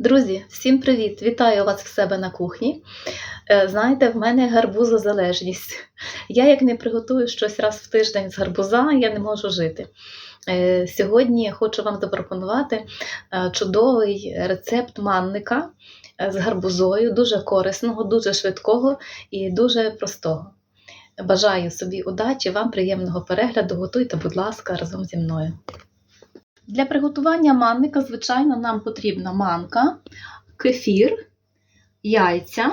Друзі, всім привіт! Вітаю вас в себе на кухні. Е, Знаєте, в мене гарбузозалежність. Я як не приготую щось раз в тиждень з гарбуза, я не можу жити. Е, Сьогодні я хочу вам запропонувати е, чудовий рецепт манника з гарбузою, дуже корисного, дуже швидкого і дуже простого. Бажаю собі удачі, вам приємного перегляду. Готуйте, будь ласка, разом зі мною. Для приготування манника, звичайно, нам потрібна манка, кефір, яйця,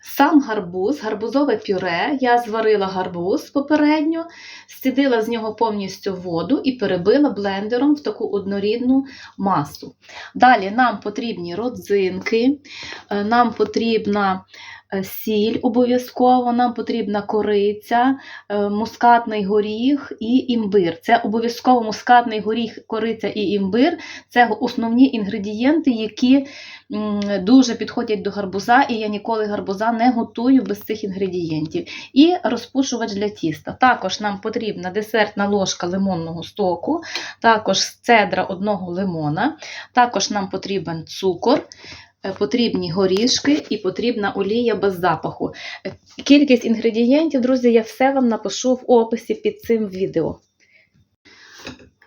сам гарбуз, гарбузове пюре. Я зварила гарбуз попередньо, стідила з нього повністю воду і перебила блендером в таку однорідну масу. Далі нам потрібні родзинки, е, нам потрібна сіль обов'язково, нам потрібна кориця, е, мускатний горіх і імбир. Це обов'язково мускатний горіх, кориця і імбир це основні інгредієнти, які дуже підходять до гарбуза, і я ніколи гарбуза не готую без цих інгредієнтів. І розпушувач для тіста. Також нам потрібна десертна ложка лимонного соку, також цедра одного лимона, також нам потрібен цукор. Е, Потрібні горішки і потрібна олія без запаху. Кількість інгредієнтів, друзі, я все вам напишу в описі під цим відео.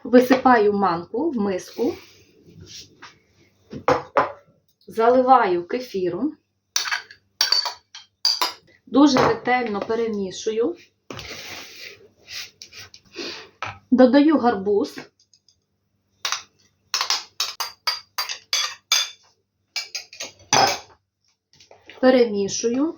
Висипаю манку в миску, заливаю кефіром, дуже ретельно перемішую, додаю гарбуз. Перемішую.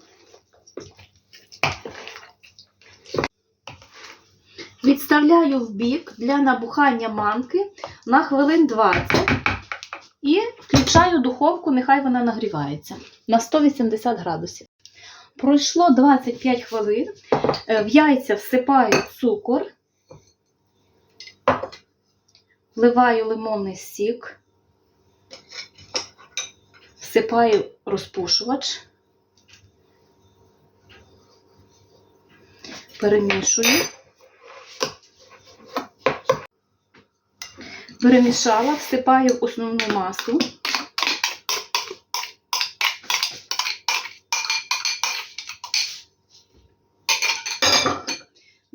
Відставляю в бік для набухання манки на хвилин 20 і включаю духовку, нехай вона нагрівається на 180 градусів. Пройшло 25 хвилин, Е, в яйця всипаю цукор, вливаю лимонний сік, всипаю розпушувач, перемішую. Перемішала, всипаю основну масу.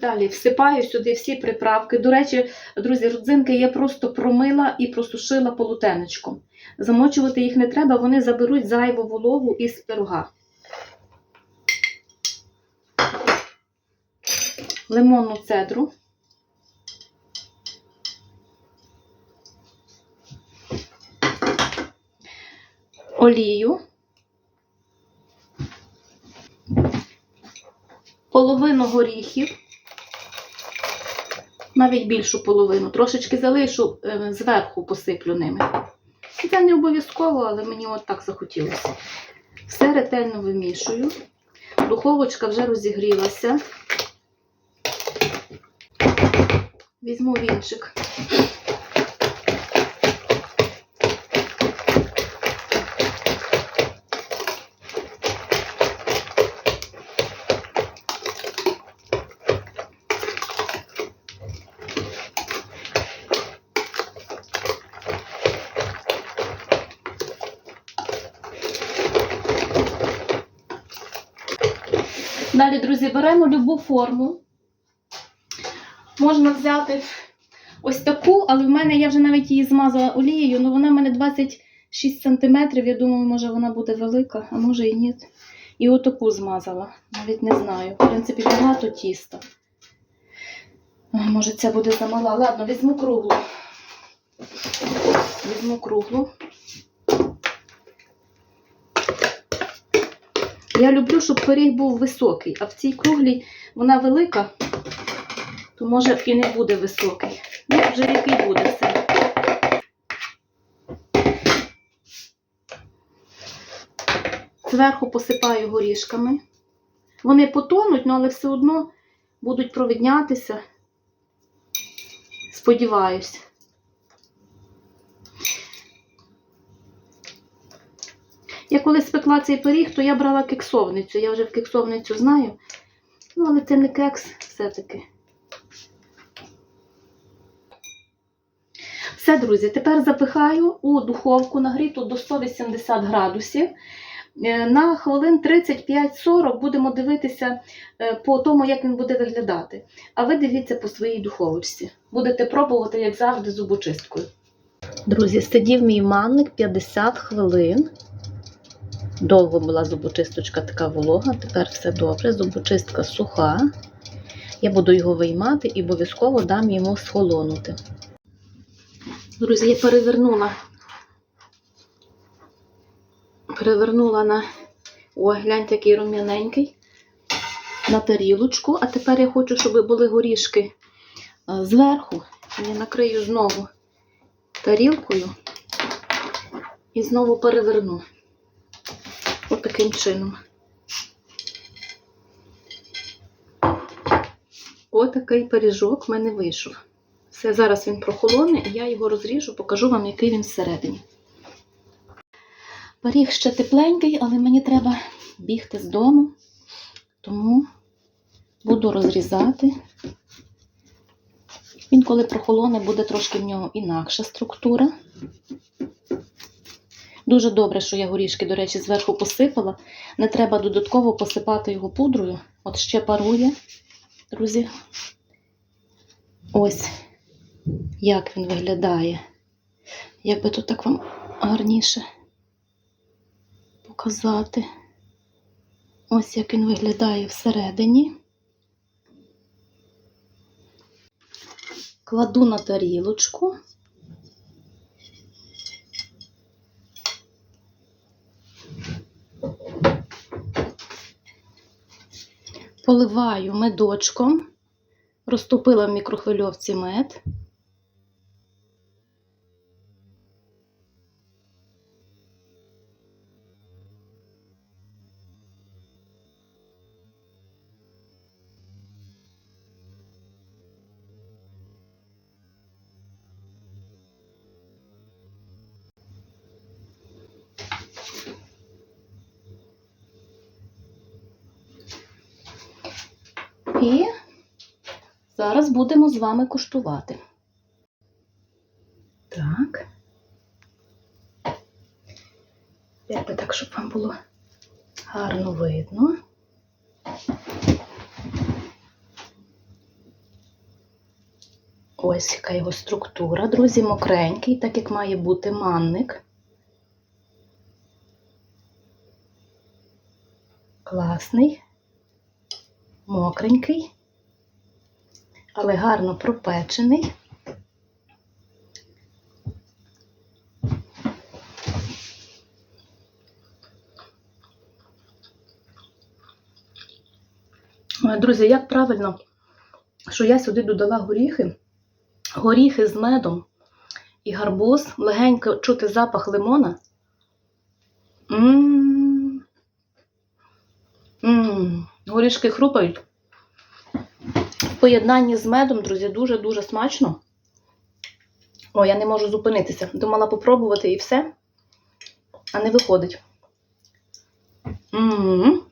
Далі всипаю сюди всі приправки. До речі, друзі, родзинки я просто промила і просушила полутенечком. Замочувати їх не треба, вони заберуть зайву вологу із пирога. Лимонну цедру. олію, половину горіхів, навіть більшу половину, трошечки залишу е, зверху посиплю ними. Це не обов'язково, але мені от так захотілося. Все ретельно вимішую. Духовочка вже розігрілася. Візьму вінчик. Далі, друзі, беремо любу форму. Можна взяти ось таку, але в мене я вже навіть її змазала олією, але вона в мене 26 см. Я думаю, може вона буде велика, а може і ні. І отаку змазала. Навіть не знаю. В принципі, багато тіста. Може, це буде замала. Ладно, візьму круглу. Візьму круглу. Я люблю, щоб пиріг був високий, а в цій круглій вона велика, то може і не буде високий. Ну, вже який буде все. Зверху посипаю горішками. Вони потонуть, ну, але все одно будуть провіднятися. Сподіваюсь. Я коли спекла цей пиріг, то я брала кексовницю. Я вже в кексовницю знаю. Ну, але це не кекс все-таки. Все, друзі, тепер запихаю у духовку нагріту до 180 градусів. Е, На хвилин 35-40 будемо дивитися е, по тому, як він буде виглядати. А ви дивіться по своїй духовочці. Будете пробувати, як завжди, зубочисткою. Друзі, сидів мій манник 50 хвилин. Довго була зубочисточка така волога, тепер все добре, зубочистка суха. Я буду його виймати і обов'язково дам йому схолонути. Друзі, я перевернула. Перевернула на. Ой, гляньте, який рум'яненький. На тарілочку. А тепер я хочу, щоб були горішки е, зверху. Я накрию знову тарілкою і знову переверну. Таким чином. Отакий пиріжок в мене вийшов. Все, зараз він прохолоне, і я його розріжу, покажу вам, який він всередині. Пиріг ще тепленький, але мені треба бігти з дому, тому буду розрізати. Він, коли прохолоне, буде трошки в нього інакша структура. Дуже добре, що я горішки, до речі, зверху посипала. Не треба додатково посипати його пудрою. От ще парує, друзі. Ось як він виглядає. Як би тут так вам гарніше показати. Ось як він виглядає всередині. Кладу на тарілочку. Поливаю медочком, розтопила в мікрохвильовці мед. І зараз будемо з вами куштувати. Так. Як би так, щоб вам було гарно видно. Ось яка його структура, друзі, мокренький, так як має бути манник. Класний мокренький, але гарно пропечений. Ой, Друзі, як правильно, що я сюди додала горіхи, горіхи з медом і гарбуз, легенько чути запах лимона. М-м-м. М-м. Горішки хрупають. В поєднанні з медом, друзі, дуже-дуже смачно. О, я не можу зупинитися. Думала попробувати і все, а не виходить. М-м-м.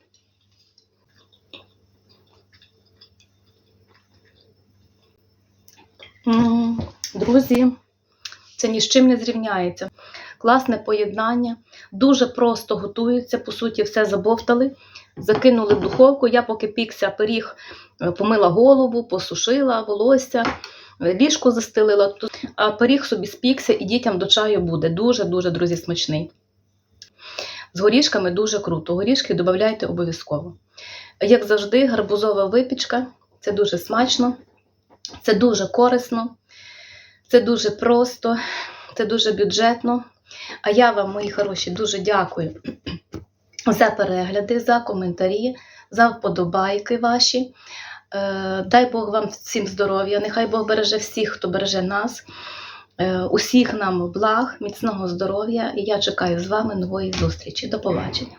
М, Друзі, це ні з чим не зрівняється. Класне поєднання, дуже просто готується, по суті, все забовтали, закинули в духовку. Я поки пікся пиріг, е, помила голову, посушила волосся, е, ліжко застелила, а пиріг собі спікся і дітям до чаю буде. Дуже-дуже, друзі, смачний. З горішками дуже круто. Горішки додавайте обов'язково. Як завжди, гарбузова випічка це дуже смачно, це дуже корисно, це дуже просто, це дуже бюджетно. А я вам, мої хороші, дуже дякую за перегляди, за коментарі, за вподобайки ваші. Е, Дай Бог вам всім здоров'я, нехай Бог береже всіх, хто береже нас, Е, усіх нам благ, міцного здоров'я. І я чекаю з вами нової зустрічі. До побачення.